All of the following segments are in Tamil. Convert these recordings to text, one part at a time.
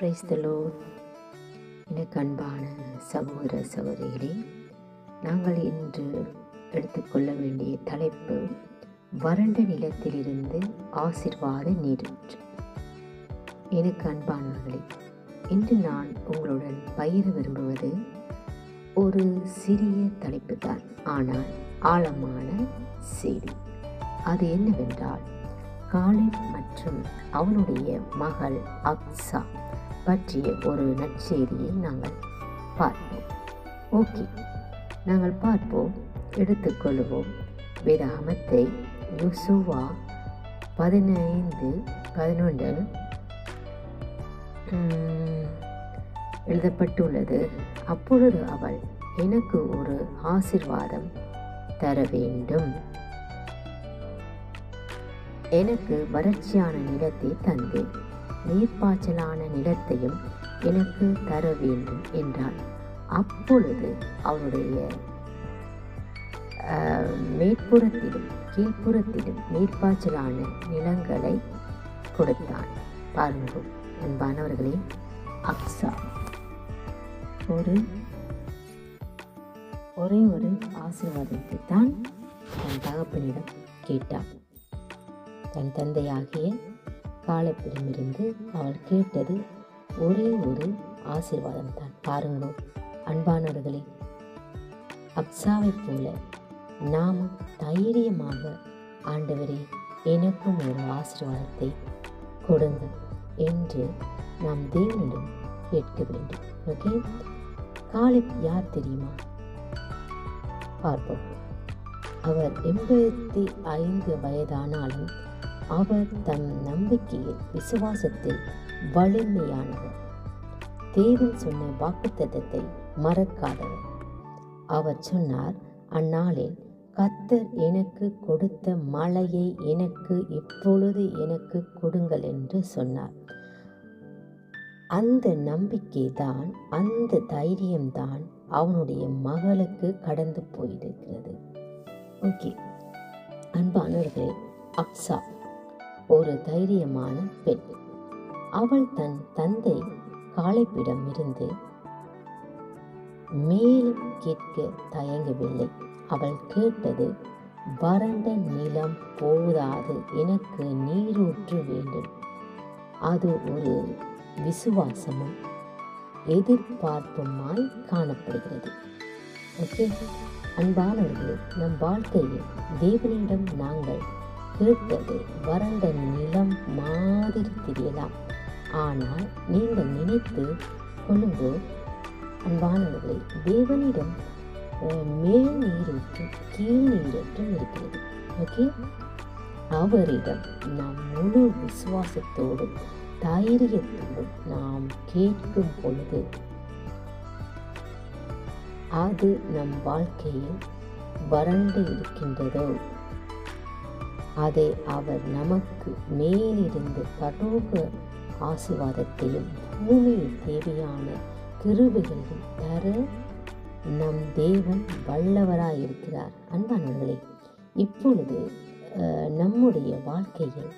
பிரைஸ்தலோ எனக்கு அன்பான சகோதர சகோதரிகளே நாங்கள் இன்று எடுத்துக்கொள்ள வேண்டிய தலைப்பு வறண்ட நிலத்திலிருந்து ஆசிர்வாத நீரூற்று. எனக்கு அன்பானவர்களே இன்று நான் உங்களுடன் பயிர விரும்புவது ஒரு சிறிய தலைப்பு தான் ஆனால் ஆழமான செய்தி. அது என்னவென்றால் காலிப் மற்றும் அவனுடைய மகள் அக்ஸா பற்றிய ஒரு நற்செய்தியை நாங்கள் பார்ப்போம். ஓகே நாங்கள் பார்ப்போம். எடுத்துக்கொள்வோம். வேதாகமத்தை யுசுவா பதினைந்து பதினொன்றில் உம், எழுதப்பட்டுள்ளது. அப்பொழுது அவள் எனக்கு ஒரு ஆசிர்வாதம் தர வேண்டும். எனக்கு வறட்சியான நிலத்தை தந்தேன். நீர்ப்பாய்ச்சலான நிலத்தையும் எனக்கு தர வேண்டும் என்றான் அப்பொழுது அவருடைய மேற்புறத்திலும் கீழ்ப்புறத்திலும் நீர்ப்பாய்ச்சலான நிலங்களை கொடுத்தான் பாருங்கள் அன்பானவர்களே அக்ஸா. ஒரு ஒரே ஒரு ஆசீர்வாதத்தை தான் தன் தகப்பனிடம் கேட்டான் தன் தந்தையாகிய காலப்பிடமிருந்து அவள் கேட்டது ஒரே ஒரு ஆசீர்வாதம் தான் பாருங்களோ அன்பானவர்களே அப்சாவை போல நாம் தைரியமாக ஆண்டவரே எனக்கும் ஒரு ஆசீர்வாதத்தை கொடுங்க என்று நாம் தேவனிடம் கேட்க வேண்டும் ஓகே? காலிப் யார் தெரியுமா? பார்ப்போம். அவர் எண்பத்தி ஐந்து வயதானாலும் அவர் தம் நம்பிக்கையில் விசுவாசத்தில் வலிமையானவர். தேவன் சொன்ன வாக்குத்தத்தை மறக்காதவர். அவர் சொன்னார் அந்நாளில் கத்தர் எனக்கு கொடுத்த மலையை எனக்கு இப்பொழுது எனக்கு கொடுங்கள் என்று சொன்னார். அந்த நம்பிக்கை தான் அந்த தைரியம்தான் அவனுடைய மகளுக்கு கடந்து போயிருக்கிறது. ஓகே. அன்பானவர்களே அக்ஸா. ஒரு தைரியமான பெண் அவள் தன் தந்தை காளைப்பிடம் இருந்து மேலும் கேட்க தயங்கவில்லை. அவள் கேட்டது வறண்ட நிலம் போதாது. எனக்கு நீரூற்று வேண்டும். அது ஒரு விசுவாசமும் எதிர்பார்ப்புமாய் காணப்படுகிறது. ஓகே? அன்பானவர்களே நம் வாழ்க்கையில் தேவனிடம் நாங்கள் கேட்டது வறண்ட நிலம் மாதிரி தெரியலாம். ஆனால் நீங்கள் நினைத்து கொள்ளும்போது அன்பானவர்களை தேவனிடம் மேல் நீரூற்றும் கீழ் நீரற்றும் இருக்கிறது ஓகே? அவரிடம் நாம் முழு விசுவாசத்தோடும் தைரியத்தோடும் நாம் கேட்கும் பொழுது அது நம் வாழ்க்கையில் வறண்டு இருக்கின்றதோ? அதை அவர் நமக்கு மேலிருந்து கடோக ஆசிர்வாதத்தையும் பூமியில் தேவையான கிருபைகளையும் தர நம் தேவன் வல்லவராயிருக்கிறார். அன்பானவர்களே இப்பொழுது நம்முடைய வாழ்க்கையில்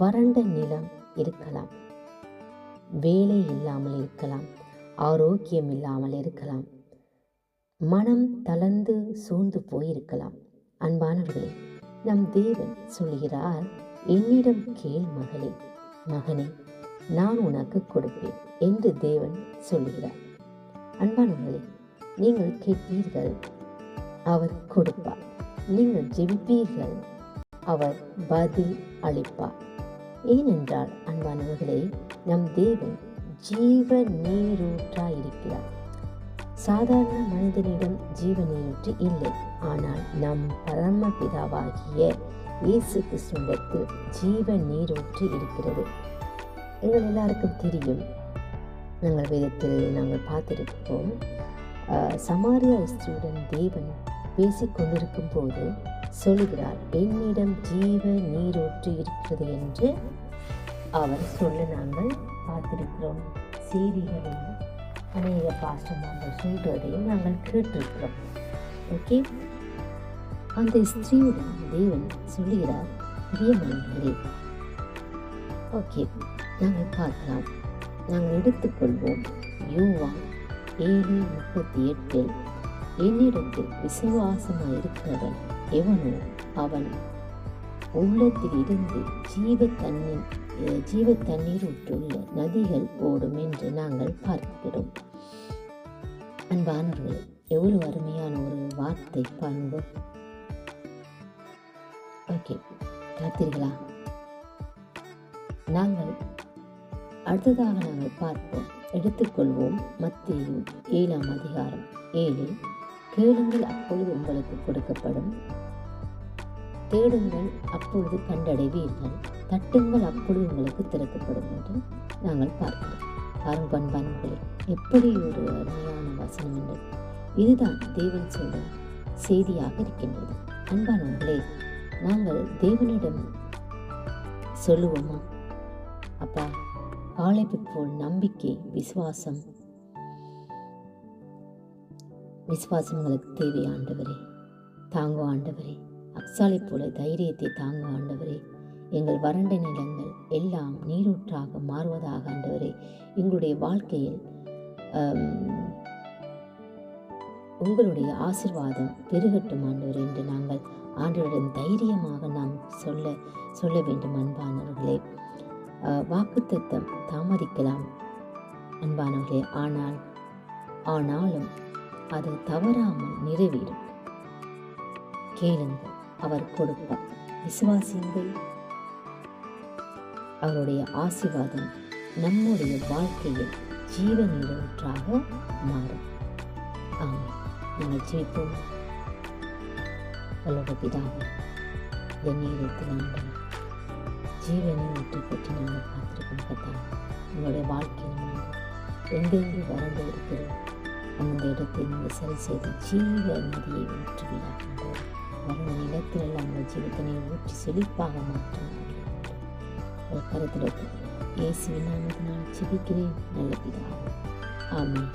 வறண்ட நிலம் இருக்கலாம் வேலை இல்லாமல் இருக்கலாம் ஆரோக்கியம் இல்லாமல் இருக்கலாம் மனம் தளர்ந்து சூழ்ந்து போயிருக்கலாம். அன்பானவர்களே நம் தேவன் சொல்கிறார் என்னிடம் கேள் மகளே மகனே நான் உனக்கு கொடுப்பேன் என்று தேவன் சொல்கிறார் அன்பானவர்களே நீங்கள் கேட்பீர்கள் அவர் கொடுப்பார். நீங்கள் ஜெபிப்பீர்கள் அவர் பதில் அளிப்பார். ஏனென்றால் அன்பானவர்களே நம் தேவன் ஜீவ நீரூற்றாயிருக்கிறார் சாதாரண மனிதனிடம் ஜீவ இல்லை. ஆனால் நம் பரமபிதாவாகிய இயேசு கிறிஸ்துவிடத்தில் ஜீவ நீரூற்று இருக்கிறது. எங்கள் எல்லாருக்கும் தெரியும். நாங்கள் வேதத்தில் நாங்கள் பார்த்திருப்போம். சமாரியா ஸ்திரியுடன் தேவன் பேசிக்கொண்டிருக்கும் போது சொல்கிறார் என்னிடம் ஜீவ நீரூற்று இருக்கிறது என்று அவர் சொல்ல நாங்கள் பார்த்திருக்கிறோம். செய்திகளில் அநேக பாஸ்டர்மார்கள் சொல்றதையும் நாங்கள் கேட்டிருக்கிறோம். ஓகே அந்த ஸ்திரீயுடன் தேவன் சொல்லுகிறார் பிரியமானவர்களே ஓகே நாங்கள் பார்க்கலாம். நாங்கள் எடுத்துக்கொள்வோம். யூவா ஏழு முப்பத்தி எட்டில் என்னிடத்தில் விசுவாசமாக இருக்கிறவன் எவனோ அவன் உள்ளத்தில் இருந்து ஜீவ தன்னின் ஜீவ தண்ணீர் ஊற்றுள்ள நதிகள் ஓடும் என்று நாங்கள் பார்க்கிறோம். அன்பானவர்களே எவ்வளவு அருமையான ஒரு வார்த்தை பண்பு ஓகே பார்த்தீர்களா? நாங்கள் அடுத்ததாக நாங்கள் பார்ப்போம். எடுத்துக்கொள்வோம் மத்திய ஏழாம் அதிகாரம். ஏழில் கேளுங்கள் அப்பொழுது உங்களுக்கு கொடுக்கப்படும் தேடுங்கள் அப்பொழுது கண்டடைவீர்கள். தட்டுங்கள் அப்பொழுது உங்களுக்கு திறக்கப்படும் என்று நாங்கள் பார்க்கிறோம். பாருங்க பண்பான்களே எப்படி ஒரு அருமையான வசனம் என்று. இதுதான் தேவன் சொல்லும் செய்தியாக இருக்கின்றது. அன்பானவர்களே நாங்கள் தேவனிடம் சொல்லுவோமா? அப்பா காளைப்பு போல் நம்பிக்கை விசுவாசம். விசுவாசம் உங்களுக்கு தேவை ஆண்டவரே தாங்கோ ஆண்டவரே அக்சாலை போல தைரியத்தை தாங்க ஆண்டவரே. எங்கள் வறண்ட நிலங்கள் எல்லாம் நீரூற்றாக மாறுவதாக ஆண்டவரே. எங்களுடைய வாழ்க்கையில் உங்களுடைய ஆசிர்வாதம் பெருகட்டும் ஆண்டவர் என்று நாங்கள் ஆண்டவரிடம் தைரியமாக நாம் சொல்ல சொல்ல வேண்டும் அன்பானவர்களே. வாக்குத்தத்தம் தாமதிக்கலாம் அன்பானவர்களே. ஆனால் ஆனாலும் அது தவறாமல் நிறைவேறும். கேளுங்கள். அவர் கொடுப்பார் விசுவாசியுங்கள். அவருடைய ஆசீர்வாதம் நம்முடைய வாழ்க்கையில் ஜீவநீரூற்றாக மாறும். ஆமாம் நாங்கள் ஜெயிப்போம் வல்லோட பிதாவை இந்த நேரத்தில் ஆண்டவர் ஜீவனை ஊற்றி பற்றி நாங்கள் பார்த்துருக்கோம் கத்தா உங்களுடைய வாழ்க்கையில் நாங்கள் எங்கெங்கு வறண்டு இருக்கிறோம் அந்த இடத்தை நீங்கள் சரி செய்து ஜீவ நதியை ஊற்றுவீராக கருத்தில் வறண்ட நிலத்தில் ஜீவத்தினை ஊற்றி செழிப்பாக மாற்றும் ஒரு கருத்தில் இயேசுவின் நாமத்தினால் ஜெபிக்கிறேன். நல்ல பிதாவே ஆமாம்